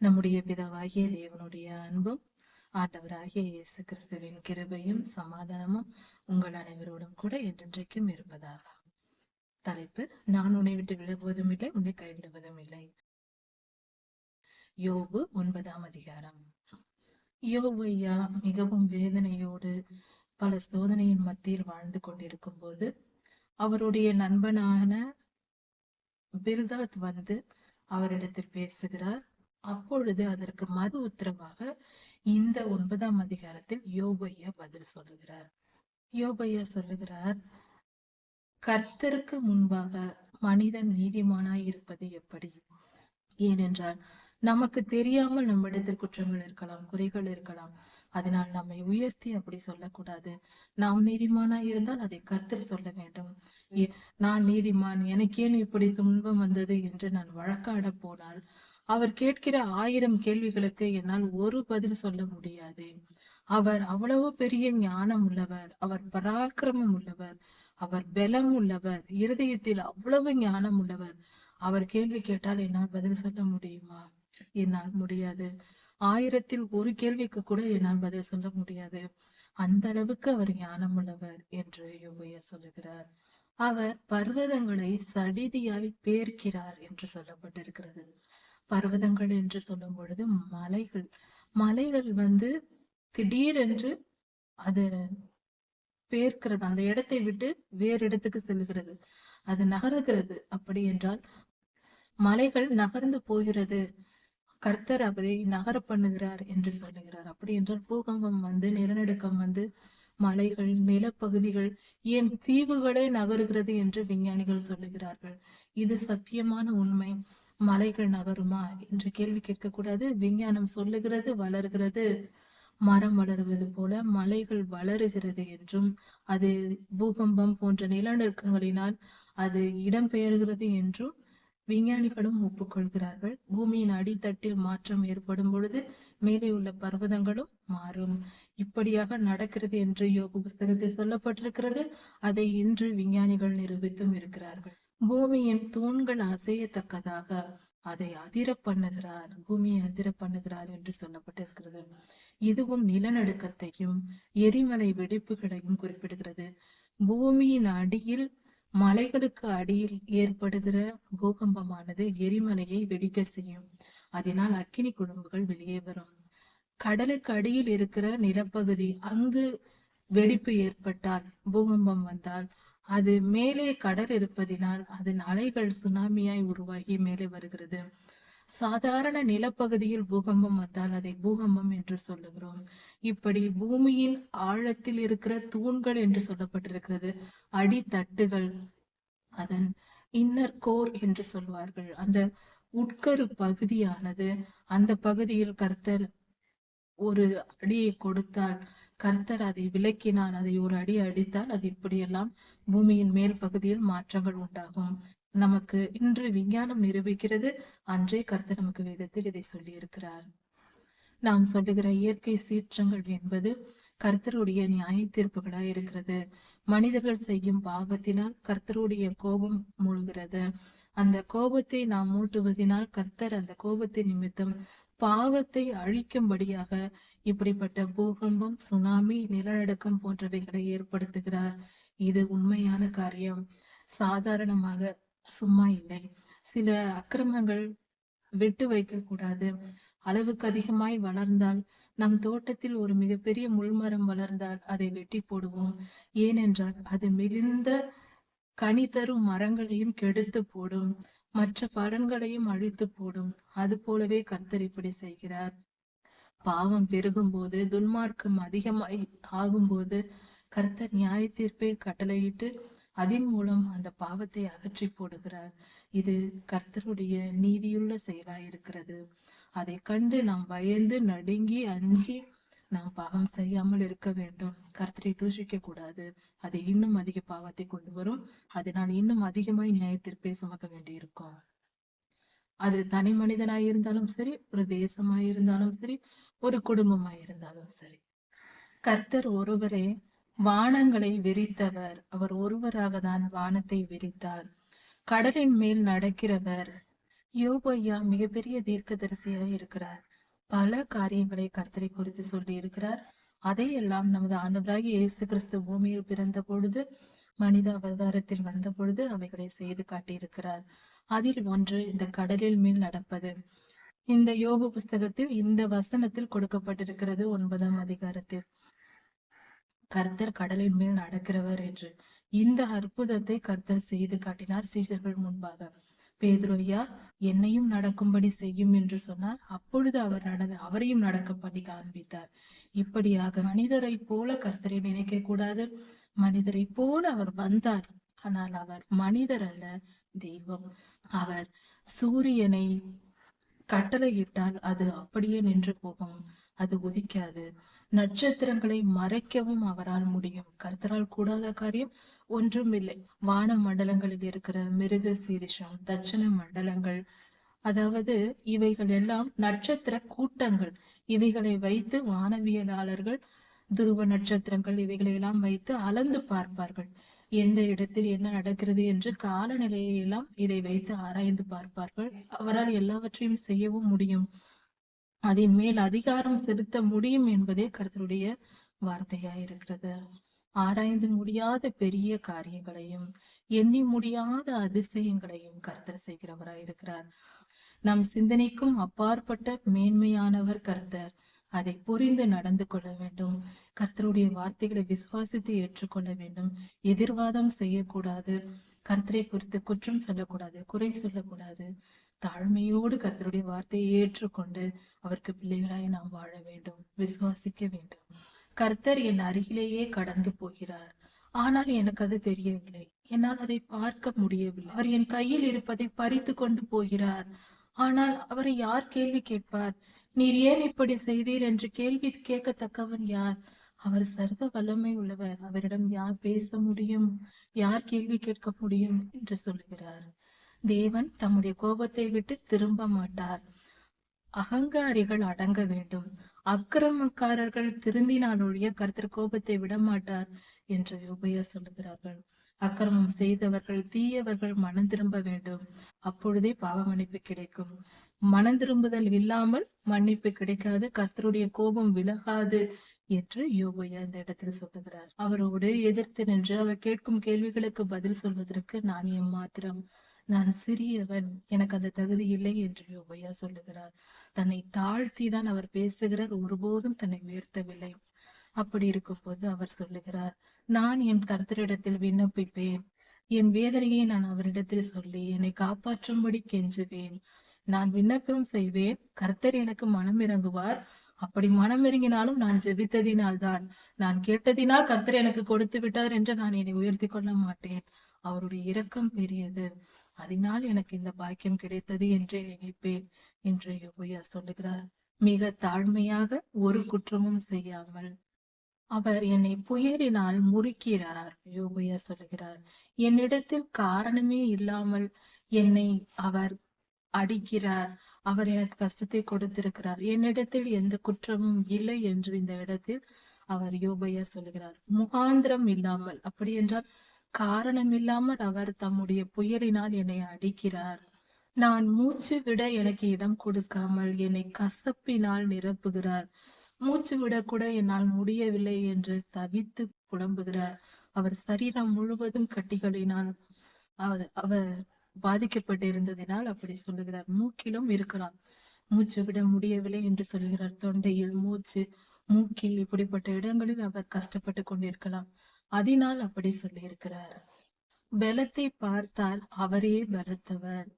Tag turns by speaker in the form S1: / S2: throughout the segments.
S1: நம்முடைய பிதாவாகிய தேவனுடைய அன்பும் ஆண்டவராகிய இயேசு கிறிஸ்துவின் கிருபையும் சமாதானமும் உங்கள் அனைவரோடும் கூட என்றென்றைக்கும் இருப்பதாக. தலைப்பு நான் உன்னை விட்டு விலகுவதும் இல்லை உன்னை கைவிடுவதும் இல்லை. யோபு ஒன்பதாம் அதிகாரம். யோபு ஐயா மிகவும் வேதனையோடு பல சோதனையின் மத்தியில் வாழ்ந்து கொண்டிருக்கும் போது அவருடைய நண்பனான பில்தாத் வந்து அவரிடத்தில் பேசுகிறார். அப்பொழுது அதற்கு மறு உத்தரவாக இந்த ஒன்பதாம் அதிகாரத்தில் யோபையா பதில் சொல்லுகிறார். யோபையா சொல்லுகிறார் கர்த்தருக்கு முன்பாக மனிதன் நீதிமானாய் இருப்பது எப்படி? ஏனென்றால் நமக்கு தெரியாமல் நம்மிடத்தில் குற்றங்கள் இருக்கலாம் குறைகள் இருக்கலாம். அதனால் நம்மை உயர்த்தி அப்படி சொல்லக்கூடாது. நாம் நீதிமானா இருந்தால் அதை கர்த்தர் சொல்ல வேண்டும். நான் நீதிமான் எனக்கேன் இப்படி துன்பம் வந்தது? என்று நான் வழக்காட போனால் அவர் கேட்கிற ஆயிரம் கேள்விகளுக்கு என்னால் ஒரு பதில் சொல்ல முடியாது. அவர் அவ்வளவு பெரிய ஞானம் உள்ளவர் அவர் பராக்கிரமம் உள்ளவர் அவர் பலம் உள்ளவர் இருதயத்தில் அவ்வளவு ஞானம் உள்ளவர். அவர் கேள்வி கேட்டால் என்னால் பதில் சொல்ல முடியுமா? என்னால் முடியாது. ஆயிரத்தில் ஒரு கேள்விக்கு கூட என்னால் பதில் சொல்ல முடியாது. அந்த அளவுக்கு அவர் ஞானம் உள்ளவர் என்று யோபையா சொல்லுகிறார். அவர் பர்வதங்களை சடிதியாய் பேர்க்கிறார் என்று சொல்லப்பட்டிருக்கிறது. பர்வதங்கள் என்று சொல்லும் பொழுது மலைகள். மலைகள் வந்து திடீரென்று அது பேர்க்கிறது. அந்த இடத்தை விட்டு வேறு இடத்துக்கு செல்கிறது. அது நகருகிறது. அப்படி என்றால் மலைகள் நகர்ந்து போகிறது. கர்த்தர் அதை நகர பண்ணுகிறார் என்று சொல்லுகிறார். அப்படி என்றால் பூகம்பம் வந்து நிலநடுக்கம் வந்து மலைகள் நிலப்பகுதிகள் ஏன் தீவுகளே நகருகிறது என்று விஞ்ஞானிகள் சொல்லுகிறார்கள். இது சத்தியமான உண்மை. மலைகள் நகருமா என்று கேள்வி கேட்கக்கூடாது. விஞ்ஞானம் சொல்லுகிறது வளர்கிறது. மரம் வளருவது போல மலைகள் வளருகிறது என்றும் அது பூகம்பம் போன்ற நிலநடுக்கங்களினால் அது இடம்பெயர்கிறது என்றும் விஞ்ஞானிகளும் ஒப்புக்கொள்கிறார்கள். பூமியின் அடித்தட்டில் மாற்றம் ஏற்படும் பொழுது மேலே உள்ள பர்வதங்களும் மாறும். இப்படியாக நடக்கிறது என்று யோக புஸ்தகத்தில் சொல்லப்பட்டிருக்கிறது. அதை இன்று விஞ்ஞானிகள் நிரூபித்தும் இருக்கிறார்கள். பூமியின் தூண்கள் அசையத்தக்கதாக அதை அதிர பண்ணுகிறார் பூமியை அதிர பண்ணுகிறார் என்று சொல்லப்பட்டிருக்கிறது. இதுவும் நிலநடுக்கத்தையும் எரிமலை வெடிப்புகளையும் குறிப்பிடுகிறது. பூமியின் அடியில் மலைகளுக்கு அடியில் ஏற்படுகிற பூகம்பமானது எரிமலையை வெடிக்க செய்யும். அதனால் அக்கினி குழம்புகள் வெளியே வரும். கடலுக்கு அடியில் இருக்கிற நிலப்பகுதி அங்கு வெடிப்பு ஏற்பட்டால் பூகம்பம் வந்தால் அது மேலே கடல் இருப்பதினால் அதன் அலைகள் சுனாமியாய் உருவாகி மேலே வருகிறது. சாதாரண நிலப்பகுதியில் பூகம்பம் வந்தால் அதை பூகம்பம் என்று சொல்லுகிறோம். இப்படி பூமியின் ஆழத்தில் இருக்கிற தூண்கள் என்று சொல்லப்பட்டிருக்கிறது. அடித்தட்டுகள் அதன் இன்னர் கோர் என்று சொல்வார்கள். அந்த உட்கரு பகுதியானது அந்த பகுதியில் கர்த்தர் ஒரு அடியை கொடுத்தால் கர்த்தர் அதை விலக்கினால் அதை ஒரு அடி அடித்தால் அது இப்படியெல்லாம் பூமியின் மேல் பகுதியில் மாற்றங்கள் உண்டாகும். நமக்கு இன்று விஞ்ஞானம் நிரூபிக்கிறது. அன்றே கர்த்தர் நமக்கு வேதத்தில் இதை சொல்லி இருக்கிறார் நாம் சொல்லுகிற இயற்கை சீற்றங்கள் என்பது கர்த்தருடைய நியாய தீர்ப்புகளாய் இருக்கிறது. மனிதர்கள் செய்யும் பாவத்தினால் கர்த்தருடைய கோபம் மூழ்கிறது. அந்த கோபத்தை நாம் மூட்டுவதினால் கர்த்தர் அந்த கோபத்தை நிமித்தம் பாவத்தை அழிக்கும்படியாக இப்படிப்பட்ட பூகம்பம் சுனாமி நிலநடுக்கம் போன்றவைகளை ஏற்படுத்துகிறார். இது உண்மையான காரியம். சாதாரணமாக சும்மா இல்லை. சில அக்கிரமங்கள் விட்டு வைக்க கூடாது. அளவுக்கு அதிகமாய் வளர்ந்தால் நம் தோட்டத்தில் ஒரு மிகப்பெரிய முள்மரம் வளர்ந்தால் அதை வெட்டி போடுவோம். ஏனென்றால் அது மிகுந்த கனி தரும் மரங்களையும் கெடுத்து போடும். மற்ற பலன்களையும் அழித்து போடும். அது போலவே கர்த்தர் இப்படி செய்கிறார். பாவம் பெருகும் போது துன்மார்க்கம் அதிகமாய் ஆகும்போது கர்த்தர் நியாய தீர்ப்பை கட்டளையிட்டு அதன் மூலம் அந்த பாவத்தை அகற்றி போடுகிறார். இது கர்த்தருடைய நீதியுள்ள செயலாயிருக்கிறது. அதை கண்டு நாம் பயந்து நடுங்கி அஞ்சி நாம் பாவம் செய்யாமல் இருக்க வேண்டும். கர்த்தரை தூஷிக்க கூடாது. அது இன்னும் அதிக பாவத்தை கொண்டு வரும். அதனால் இன்னும் அதிகமாய் நியாயத்திற்பே சுமக்க வேண்டியிருக்கும். அது தனி மனிதனாய் இருந்தாலும் சரி ஒரு தேசமாய் இருந்தாலும் சரி ஒரு குடும்பமாய் இருந்தாலும் சரி. கர்த்தர் ஒருவரே வானங்களை விரித்தவர். அவர் ஒருவராக தான் வானத்தை விரித்தார். கடலின் மேல் நடக்கிறவர். யோபையா மிகப்பெரிய மிகப்பெரிய தீர்க்கதரிசியாக இருக்கிறார். பல காரியங்களை கர்த்தரை குறித்து சொல்லி இருக்கிறார் அதையெல்லாம் நமது ஆண்டவராகி இயேசு கிறிஸ்து பூமியில் பிறந்த பொழுது மனித அவதாரத்தில் வந்த பொழுது அவைகளை செய்து காட்டியிருக்கிறார். அதில் ஒன்று இந்த கடலில் மேல் நடப்பது. இந்த யோக புஸ்தகத்தில் இந்த வசனத்தில் கொடுக்கப்பட்டிருக்கிறது ஒன்பதாம் அதிகாரத்தில். கர்த்தர் கடலின் மேல் நடக்கிறவர் என்று. இந்த அற்புதத்தை கர்த்தர் செய்து காட்டினார் சீஷர்கள் முன்பாக. பேதுரையா என்னையும் நடக்கும்படி செய்யும் என்று சொன்னார். அப்பொழுது அவர் நடந்த அவரையும் நடக்கும்படி காண்பித்தார். இப்படியாக மனிதரை போல கர்த்தரை நினைக்க கூடாது. மனிதரை போல அவர் வந்தார். ஆனால் அவர் மனிதர் அல்ல தெய்வம். அவர் சூரியனை கட்டளையிட்டால் அது அப்படியே நின்று போகும். அது உதிக்காது. நட்சத்திரங்களை மறைக்கவும் அவரால் முடியும். கர்த்தரால் கூடாத காரியம் ஒன்றும் இல்லை வான மண்டலங்களில் இருக்கிற மிருக சீரிஷம் தட்சண மண்டலங்கள் அதாவது இவைகள் எல்லாம் நட்சத்திர கூட்டங்கள். இவைகளை வைத்து வானவியலாளர்கள் துருவ நட்சத்திரங்கள் இவைகளை எல்லாம் வைத்து அளந்து பார்ப்பார்கள். எந்த இடத்தில் என்ன நடக்கிறது என்று காலநிலையை எல்லாம் இதை வைத்து ஆராய்ந்து பார்ப்பார்கள். அவரால் எல்லாவற்றையும் செய்யவும் முடியும். அதன் மேல் அதிகாரம் செலுத்த முடியும் என்பதே கருத்தருடைய வார்த்தையா இருக்கிறது ஆராய்ந்து முடியாத பெரிய காரியங்களையும் எண்ணி முடியாத அதிசயங்களையும் கர்த்தர் செய்கிறவராய் இருக்கிறார். நம் சிந்தனைக்கும் அப்பாற்பட்ட மேன்மையானவர் கர்த்தர். அதை புரிந்து நடந்து கொள்ள வேண்டும். கர்த்தருடைய வார்த்தைகளை விசுவாசித்து ஏற்றுக்கொள்ள வேண்டும். எதிர்வாதம் செய்யக்கூடாது. கர்த்தரை குறித்து குற்றம் சொல்லக்கூடாது. குறை சொல்லக்கூடாது. தாழ்மையோடு கர்த்தருடைய வார்த்தையை ஏற்றுக்கொண்டு அவருக்கு பிள்ளைகளாய் நாம் வாழ வேண்டும். விசுவாசிக்க வேண்டும். கர்த்தர் என் அருகிலேயே கடந்து போகிறார். ஆனால் எனக்கு அது தெரியவில்லை. என்னால் அதை பார்க்க முடியவில்லை. அவர் என் கையில் இருப்பதை பறித்து கொண்டு போகிறார். ஆனால் அவரை யார் கேள்வி கேட்பார்? நீர் ஏன் இப்படி செய்தீர் என்று கேள்வி கேட்கத்தக்கவன் யார்? அவர் சர்வ வல்லமை உள்ளவர். அவரிடம் யார் பேச முடியும்? யார் கேள்வி கேட்க முடியும்? என்று சொல்லுகிறார் தேவன் தம்முடைய கோபத்தை விட்டு திரும்ப மாட்டார். அகங்காரிகள் அடங்க வேண்டும். அக்கிரமக்காரர்கள் திருந்தினால் ஒழிய கர்த்தர் கோபத்தை விட மாட்டார் என்று உபயர் சொல்லுகிறார்கள். அக்கிரமம் செய்தவர்கள் தீயவர்கள் மனம் திரும்ப வேண்டும். அப்பொழுதே பாவ மன்னிப்பு கிடைக்கும். மனம் திரும்புதல் இல்லாமல் மன்னிப்பு கிடைக்காது. கர்த்தருடைய கோபம் விலகாது என்று யோபையா இந்த இடத்தில் சொல்லுகிறார். அவரோடு எதிர்த்து நின்று அவர் கேட்கும் கேள்விகளுக்கு பதில் சொல்வதற்கு நான் எம்மாத்திரம் நான் சிறியவன் எனக்கு அந்த தகுதி இல்லை என்று யோபையா சொல்லுகிறார். தன்னை தாழ்த்தி தான் அவர் பேசுகிறார் ஒருபோதும் தன்னை உயர்த்தவில்லை. அப்படி இருக்கும்போது அவர் சொல்லுகிறார் நான் என் கர்த்தரிடத்தில் விண்ணப்பிப்பேன். என் வேதனையை நான் அவரிடத்தில் சொல்லி என்னை காப்பாற்றும்படி கெஞ்சுவேன். நான் விண்ணப்பம் செய்வேன். கர்த்தர் எனக்கு மனம் இறங்குவார். அப்படி மனம் இறங்கினாலும் நான் ஜெபித்ததினால்தான். நான் கேட்டதினால் கர்த்தர் எனக்கு கொடுத்து விட்டார் என்று நான் என்னை உயர்த்தி கொள்ள மாட்டேன். அவருடைய இரக்கம் பெரியது. அதனால் எனக்கு இந்த பாக்கியம் கிடைத்தது என்றே நினைப்பேன் என்று யோபையா சொல்லுகிறார். மிக தாழ்மையாக ஒரு குற்றமும் செய்யாமல் அவர் என்னை புயலினால் முறுக்கிறார் யோபையா சொல்லுகிறார். என்னிடத்தில் காரணமே இல்லாமல் என்னை அவர் அடிக்கிறார் அவர் எனக்கு கஷ்டத்தை கொடுத்திருக்கிறார். என்னிடத்தில் எந்த குற்றமும் இல்லை என்று இந்த இடத்தில் அவர் யோபையா சொல்லுகிறார். முகாந்திரம் இல்லாமல் அப்படி என்றால் காரணம் இல்லாமல் அவர் தம்முடைய புயலினால் என்னை அடிக்கிறார். நான் மூச்சு விட எனக்கு இடம் கொடுக்காமல் என்னை கசப்பினால் நிரப்புகிறார். மூச்சு விட கூட என்னால் முடியவில்லை என்று தவித்து புலம்புகிறார். அவர் சரீரம் முழுவதும் கட்டிகளினால் அவர் பாதிக்கப்பட்டிருந்ததினால் அப்படி சொல்லுகிறார். மூக்கிலும் இருக்கலாம். மூச்சு விட முடியவில்லை என்று சொல்லுகிறார். தொண்டையில் மூச்சு மூக்கில் இப்படிப்பட்ட இடங்களில் அவர் கஷ்டப்பட்டு கொண்டிருக்கலாம். அதனால் அப்படி சொல்லியிருக்கிறார். பலத்தை பார்த்தால் அவரே பலத்தவர்.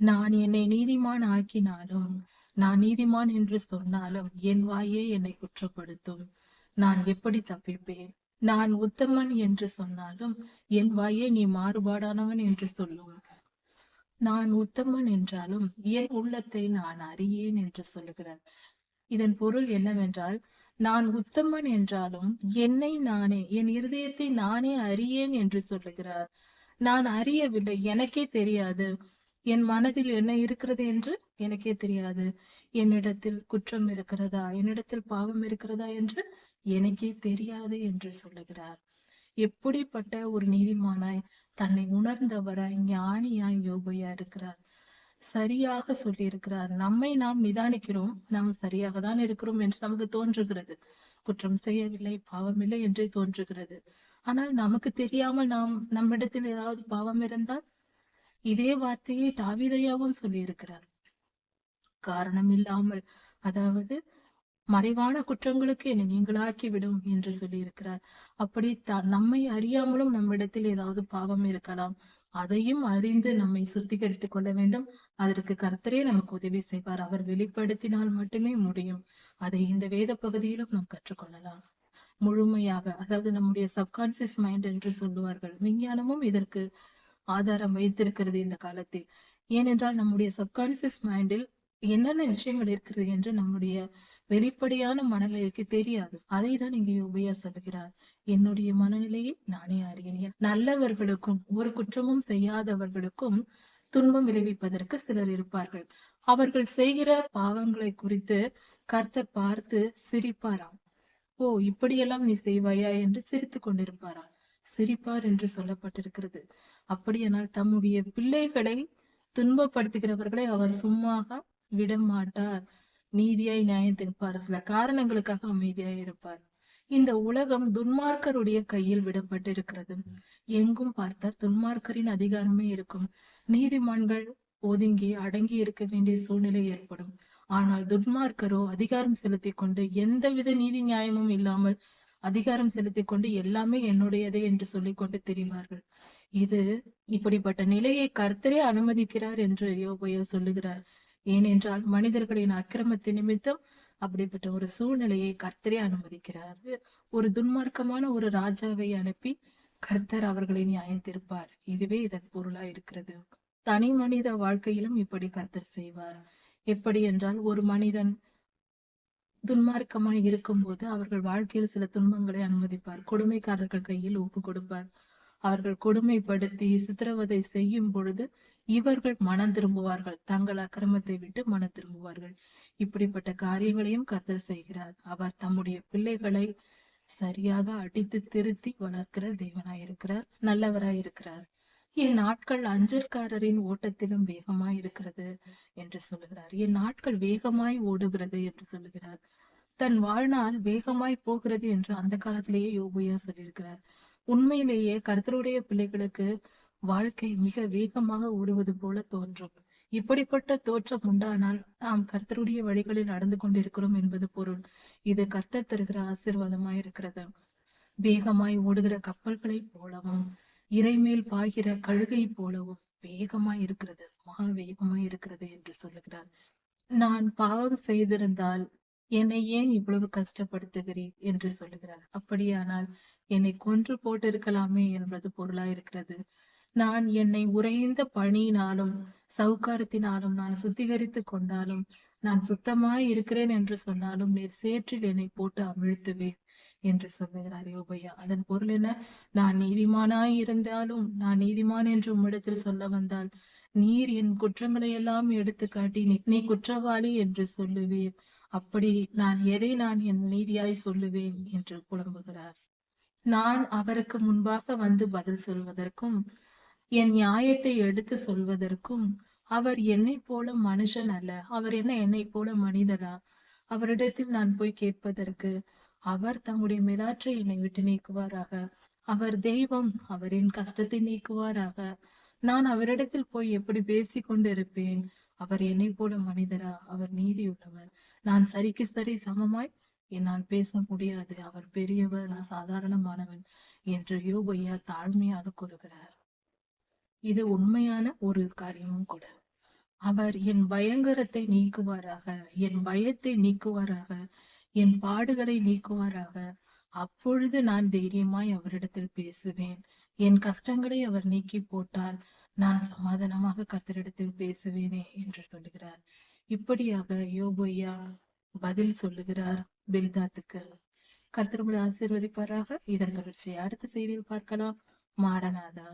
S1: நான் என்னை நீதிமான் ஆக்கினாலும் நான் நீதிமான் என்று சொன்னாலும் என் வாயே என்னை குற்றப்படுத்தும். நான் எப்படி தப்பிப்பேன்? நான் உத்தமன் என்று சொன்னாலும் என் வாயே நீ மாறுபாடானவன் என்று சொல்லும். நான் உத்தமன் என்றாலும் என் உள்ளத்தை நான் அறியேன் என்று சொல்லுகிறார். இதன் பொருள் என்னவென்றால் நான் உத்தமன் என்றாலும் என்னை நானே என் இருதயத்தை நானே அறியேன் என்று சொல்லுகிறார். நான் அறியவில்லை எனக்கே தெரியாது. என் மனதில் என்ன இருக்கிறது என்று எனக்கே தெரியாது. என்னிடத்தில் குற்றம் இருக்கிறதா என்னிடத்தில் பாவம் இருக்கிறதா என்று எனக்கே தெரியாது என்று சொல்லுகிறார். எப்படிப்பட்ட ஒரு நீதிமானாய் தன்னை உணர்ந்தவராய் ஞானியாய் யோபையா இருக்கிறார். சரியாக சொல்லியிருக்கிறார். நம்மை நாம் நிதானிக்கிறோம். நாம் சரியாக தான் இருக்கிறோம் என்று நமக்கு தோன்றுகிறது. குற்றம் செய்யவில்லை பாவமில்லை என்றே தோன்றுகிறது. ஆனால் நமக்கு தெரியாமல் நாம் நம்மிடத்தில் ஏதாவது பாவம் இருந்தால் இதே வார்த்தையை தாவிதையாவும் சொல்லியிருக்கிறார். காரணம் இல்லாமல் அதாவது மறைவான குற்றங்களுக்கு என்னை நீங்களாக்கி விடும் என்று சொல்லியிருக்கிறார். அப்படி த நம்மை அறியாமலும் நம்மிடத்தில் ஏதாவது பாவம் இருக்கலாம். அதையும் அறிந்து நம்மை சுத்திகரித்துக் கொள்ள வேண்டும். அதற்கு கர்த்தரே நமக்கு உதவி செய்வார். அவர் வெளிப்படுத்தினால் மட்டுமே முடியும். அதை இந்த வேத பகுதியிலும் நாம் கற்றுக்கொள்ளலாம். முழுமையாக அதாவது நம்முடைய சப்கான்சியஸ் மைண்ட் என்று சொல்லுவார்கள். விஞ்ஞானமும் இதற்கு ஆதாரம் வைத்திருக்கிறது இந்த காலத்தில். ஏனென்றால் நம்முடைய சப்கான்சியஸ் மைண்டில் என்னென்ன விஷயங்கள் இருக்கிறது என்று நம்முடைய வெளிப்படையான மனநிலைக்கு தெரியாது. அதை தான் இங்கே யோபியா சொல்கிறார். என்னுடைய மனநிலையை நானே அறிகிறேன். நல்லவர்களுக்கும் ஒரு குற்றமும் செய்யாதவர்களுக்கும் துன்பம் விளைவிப்பதற்கு சிலர் இருப்பார்கள். அவர்கள் செய்கிற பாவங்களை குறித்து கர்த்தர் பார்த்து சிரிப்பாராம். ஓ இப்படியெல்லாம் நீ செய்வாயா என்று சிரித்துக் கொண்டிருப்பாராம். சிரிப்பார் என்று சொல்லப்பட்டிருக்கிறது. அப்படியானால் தம்முடைய பிள்ளைகளை துன்பப்படுத்துகிறவர்களை அவர் சும்மாக விட மாட்டார் நீதியாய் நியாயம் தீர்ப்பார். சில காரணங்களுக்காக அமைதியாய் இருப்பார். இந்த உலகம் துன்மார்க்கருடைய கையில் விடப்பட்டிருக்கிறது. எங்கும் பார்த்தால் துன்மார்க்கரின் அதிகாரமே இருக்கும். நீதிமான்கள் ஒதுங்கி அடங்கி இருக்க வேண்டிய சூழ்நிலை ஏற்படும். ஆனால் துன்மார்க்கரோ அதிகாரம் செலுத்தி கொண்டு எந்தவித நீதி நியாயமும் இல்லாமல் அதிகாரம் செலுத்தி கொண்டு எல்லாமே என்னுடையதே என்று சொல்லிக் கொண்டு தெரிவார்கள். இது இப்படிப்பட்ட நிலையை கர்த்தரே அனுமதிக்கிறார் என்று யோபையோ சொல்லுகிறார். ஏனென்றால் மனிதர்களின் அக்கிரமத்தின் நிமித்தம் அப்படிப்பட்ட ஒரு சூழ்நிலையை கர்த்தரே அனுமதிக்கிறார். ஒரு துன்மார்க்கமான ஒரு ராஜாவை அனுப்பி கர்த்தர் அவர்களை நியாயம் தீர்ப்பார். இதுவே இதன் பொருளா இருக்கிறது. தனி மனித வாழ்க்கையிலும் இப்படி கர்த்தர் செய்வார். எப்படி என்றால் ஒரு மனிதன் துன்மார்க்கமாய் இருக்கும்போது அவர்கள் வாழ்க்கையில் சில துன்பங்களை அனுமதிப்பார். கொடுமைக்காரர்கள் கையில் ஒப்பு கொடுப்பார். அவர்கள் கொடுமைப்படுத்தி சித்திரவதை செய்யும் பொழுது இவர்கள் மனம் திரும்புவார்கள். தங்கள் அக்கிரமத்தை விட்டு மனம் திரும்புவார்கள். இப்படிப்பட்ட காரியங்களையும் கர்த்தர் செய்கிறார். அவர் தம்முடைய பிள்ளைகளை சரியாக அடித்து திருத்தி வளர்க்கிற தேவனாயிருக்கிறார். நல்லவராயிருக்கிறார் என் நாட்கள் அஞ்சற்காரரின் ஓட்டத்திலும் வேகமாய் இருக்கிறது என்று சொல்லுகிறார். என் நாட்கள் வேகமாய் ஓடுகிறது என்று சொல்லுகிறார். தன் வாழ்நாள் வேகமாய் போகிறது என்று அந்த காலத்திலேயே யோகையா சொல்லியிருக்கிறார். உண்மையிலேயே கர்த்தருடைய பிள்ளைகளுக்கு வாழ்க்கை மிக வேகமாக ஓடுவது போல தோன்றும். இப்படிப்பட்ட தோற்றம் உண்டானால் நாம் கர்த்தருடைய வழிகளில் நடந்து கொண்டிருக்கிறோம் என்பது பொருள். இது கர்த்தர் தருகிற ஆசீர்வாதமாய் இருக்கிறது. வேகமாய் ஓடுகிற கப்பல்களை போலவும் இறைமேல் பாய்கிற கழுகை போலவும் வேகமாய் இருக்கிறது. மகா வேகமாய் இருக்கிறது என்று சொல்லுகிறார். நான் பாவம் செய்திருந்தால் என்னை ஏன் இவ்வளவு கஷ்டப்படுத்துகிறீர் என்று சொல்லுகிறார். அப்படியானால் என்னை கொன்று போட்டிருக்கலாமே என்பது பொருளா இருக்கிறது நான் என்னை உறைந்த பணியினாலும் சவுக்காரத்தினாலும் நான் சுத்திகரித்து கொண்டாலும் நான் சுத்தமாய் இருக்கிறேன் என்று சொன்னாலும் நீர் சேற்றில் என்னை போட்டு அமிழ்த்துவேன் என்று சொல்லுகிறார் யோபையா. அதன் பொருள் என்ன? நான் நீதிமானாய் இருந்தாலும் நான் நீதிமான் என்று உம்மிடத்தில் சொல்ல வந்தால் நீர் என் குற்றங்களை எல்லாம் எடுத்து காட்டி நீ நீ குற்றவாளி என்று சொல்லுவீர். அப்படி நான் எதை நான் என் நீதியாய் சொல்லுவேன் என்று புலம்புகிறார். நான் அவருக்கு முன்பாக வந்து பதில் சொல்வதற்கும் என் நியாயத்தை எடுத்து சொல்வதற்கும் அவர் என்னை போல மனுஷன் அல்ல. அவர் என்ன என்னை போல மனிதரா? அவரிடத்தில் நான் போய் கேட்பதற்கு அவர் தம்முடைய மிலாற்றை என்னை விட்டு நீக்குவாராக? அவர் தெய்வம் அவரின் கஷ்டத்தை நீக்குவாராக? நான் அவரிடத்தில் போய் எப்படி பேசிக் கொண்டிருப்பேன்? அவர் என்னை போல மனிதரா? அவர் நீதியுள்ளவர். நான் சரிக்கு சரி சமமாய் என்னால் பேச முடியாது. அவர் பெரியவர் நான் சாதாரணமானவன் என்று யோபையா தாழ்மையாக கூறுகிறார். இது உண்மையான ஒரு காரியமும் கூட. அவர் என் பயங்கரத்தை நீக்குவாராக என் பயத்தை நீக்குவாராக என் பாடுகளை நீக்குவாராக. அப்பொழுது நான் தைரியமாய் அவரிடத்தில் பேசுவேன். என் கஷ்டங்களை அவர் நீக்கி போட்டால் நான் சமாதானமாக கர்த்தரிடத்தில் பேசுவேனே என்று சொல்லுகிறார். இப்படியாக யோபொய்யா பதில் சொல்லுகிறார் பெல்தாத்துக்கு. கர்த்தர் உங்களை ஆசீர்வதிப்பாராக. இதன் தொடர்ச்சியை அடுத்த செய்தியில் பார்க்கலாம். மாரநாதா.